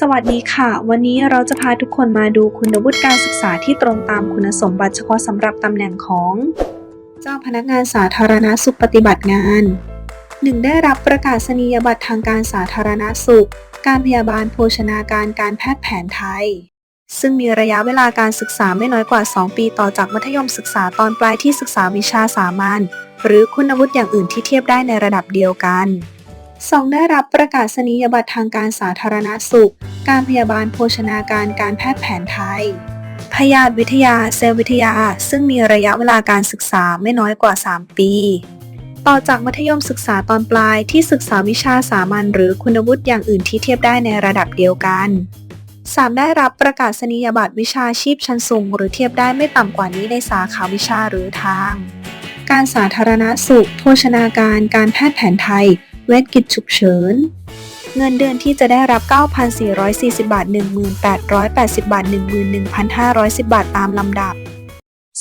สวัสดีค่ะ วันนี้เราจะพาทุกคนมาดูคุณวุฒิการศึกษาที่ตรงตามคุณสมบัติเฉพาะสำหรับตำแหน่งของ เจ้าพนักงานสาธารณสุขปฏิบัติงาน 1. ได้รับประกาศนียบัตรทางการสาธารณสุข การพยาบาลโภชนาการการแพทย์แผนไทย ซึ่งมีระยะเวลาการศึกษาไม่น้อยกว่า 2 ปีต่อจากมัธยมศึกษาตอนปลายที่ศึกษาวิชาสามัญหรือคุณวุฒิอย่างอื่นที่เทียบได้ในระดับเดียวกัน 2. ได้รับประกาศนียบัตรทางการสาธารณสุข การพยาบาลโภชนาการการแพทย์แผนไทย พยาธิวิทยาเซลล์วิทยา ซึ่งมีระยะเวลาการศึกษาไม่น้อยกว่า 3 ปี ต่อจากมัธยมศึกษาตอนปลายที่ศึกษาวิชาสามัญหรือคุณวุฒิอย่างอื่นที่เทียบได้ในระดับเดียวกัน 3. ได้รับประกาศนียบัตรวิชาชีพชั้นสูง หรือเทียบได้ไม่ต่ำกว่านี้ในสาขาวิชาหรือทาง การสาธารณสุข โภชนาการ การแพทย์แผนไทย วชกิจฉุกเฉิน เงินเดือนที่จะได้รับ 9,440 บาท 1880 บาท 11,510 บาทตามลำดับ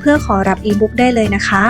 เพื่อขอรับอีบุ๊กได้เลยนะคะ